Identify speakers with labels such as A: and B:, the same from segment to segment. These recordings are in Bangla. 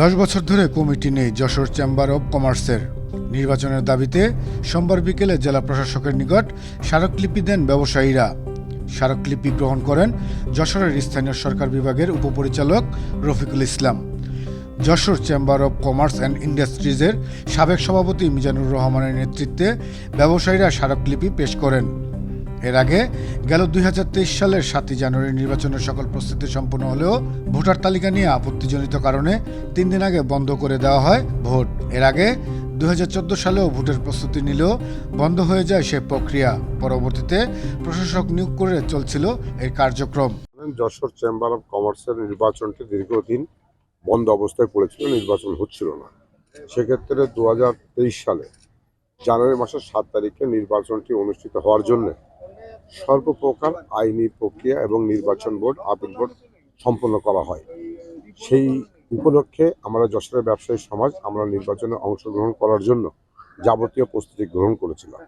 A: দশ বছর ধরে কমিটি নেই যশোর চেম্বার অব কমার্সের। নির্বাচনের দাবিতে সোমবার বিকেলে জেলা প্রশাসকের নিকট স্মারকলিপি দেন ব্যবসায়ীরা। স্মারকলিপি গ্রহণ করেন যশোরের স্থানীয় সরকার বিভাগের উপপরিচালক Rafiqul Islam. Jessore chamber of commerce and ইন্ডাস্ট্রিজের সাবেক সভাপতি মিজানুর রহমানের নেতৃত্বে ব্যবসায়ীরা স্মারকলিপি পেশ করেন। এর আগে গেল দুই হাজার তেইশ সালের সাতই জানুয়ারি নির্বাচনের সকল প্রস্তুতি সম্পন্ন হলেও ভোটার তালিকা নিয়ে আপত্তিজনিত কারণে তিন দিন আগে বন্ধ করে দেওয়া হয় ভোট। এর আগে দু হাজার চোদ্দ সালেও ভোটের প্রস্তুতি নিলেও বন্ধ হয়ে যায় সে প্রক্রিয়া। পরবর্তীতে প্রশাসক নিয়োগ করে চলছিল এর কার্যক্রম।
B: যশোর চেম্বার অফ কমার্সের নির্বাচনটি দীর্ঘদিন বন্ধ অবস্থায় পড়েছিল, নির্বাচন হচ্ছিল না। সেক্ষেত্রে দুই হাজার তেইশ সালে জানুয়ারি মাসের সাত তারিখে নির্বাচনটি অনুষ্ঠিত হওয়ার জন্য সর্বপ্রকার আইনি প্রক্রিয়া এবং নির্বাচন বোর্ড, আপিল বোর্ড সম্পন্ন করা হয়। সেই উপলক্ষে আমরা যশোরের ব্যবসায়ী সমাজ আমরা নির্বাচনে অংশগ্রহণ করার জন্য যাবতীয় প্রস্তুতি গ্রহণ করেছিলাম।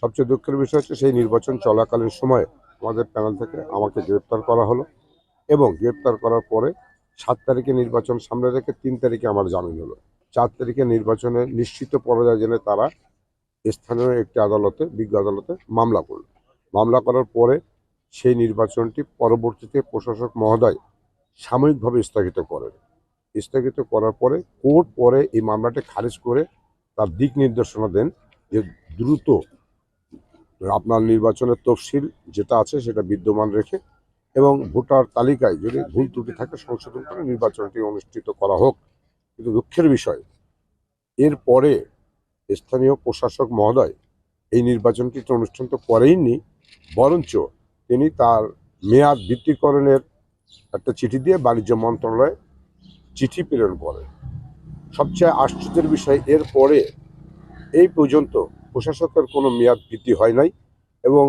B: সবচেয়ে দুঃখের বিষয় হচ্ছে সেই নির্বাচন চলাকালীন সময়ে আমাদের প্যানেল থেকে আমাকে গ্রেপ্তার করা হলো এবং গ্রেপ্তার করার পরে সাত তারিখে নির্বাচন সামনে রেখে তিন তারিখে আমার জামিন হলো। চার তারিখে নির্বাচনে নিশ্চিত পরাজয় জেনে তারা স্থানীয় একটি আদালতে, বিজ্ঞ আদালতে মামলা করল। মামলা করার পরে সেই নির্বাচনটি পরবর্তীতে প্রশাসক মহোদয় সাময়িকভাবে স্থগিত করেন। স্থগিত করার পরে কোর্ট পরে এই মামলাটি খারিজ করে তার দিক নির্দেশনা দেন যে দ্রুত আপনার নির্বাচনের তফসিল যেটা আছে সেটা বিদ্যমান রেখে এবং ভোটার তালিকায় যদি ভুল ত্রুটি থাকে সংশোধন করে নির্বাচনটি অনুষ্ঠিত করা হোক। কিন্তু দুঃখের বিষয় এরপরে স্থানীয় প্রশাসক মহোদয় এই নির্বাচনটি তো অনুষ্ঠান তো করেইনি বরঞ্চ তিনি তার মেয়াদ বৃত্তিকরণের একটা চিঠি দিয়ে বাণিজ্য মন্ত্রণালয়ে চিঠি প্রেরণ করেন। সবচেয়ে আশ্চর্যের বিষয়, এর পরে এই পর্যন্ত প্রশাসকের কোনো মেয়াদ বৃদ্ধি হয় নাই এবং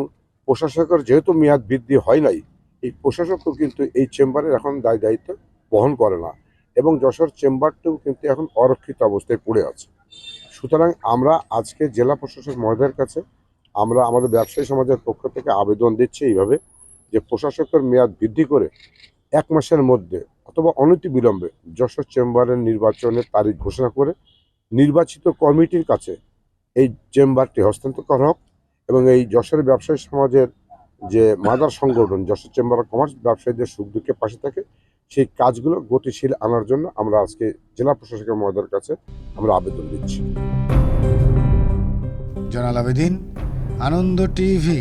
B: প্রশাসকের যেহেতু মেয়াদ বৃদ্ধি হয় নাই, এই প্রশাসকও কিন্তু এই চেম্বারের এখন দায় দায়িত্ব বহন করে না এবং যশোর চেম্বারটিও কিন্তু এখন অরক্ষিত অবস্থায় পড়ে আছে। সুতরাং আমরা আজকে জেলা প্রশাসক মহোদয়ের কাছে আমরা আমাদের ব্যবসায়ী সমাজের পক্ষ থেকে আবেদন দিচ্ছি এইভাবে যে প্রশাসকের মেয়াদ বৃদ্ধি করে এক মাসের মধ্যে অথবা অনতি বিলম্বে যশোর চেম্বারের নির্বাচনের তারিখ ঘোষণা করে নির্বাচিত কমিটির কাছে এই চেম্বারটি হস্তান্তর করা হোক এবং এই যশোরের ব্যবসায়ী সমাজের যে মাদার সংগঠন, যশোর চেম্বার অফ কমার্স ব্যবসায়ীদের সুখ দুঃখে পাশে থাকে, সেই কাজগুলো গতিশীল আনার জন্য আমরা আজকে জেলা প্রশাসকের মহোদয়ের কাছে আমরা আবেদন দিচ্ছি।
A: জনাল আবেদিন আনন্দ টিভি।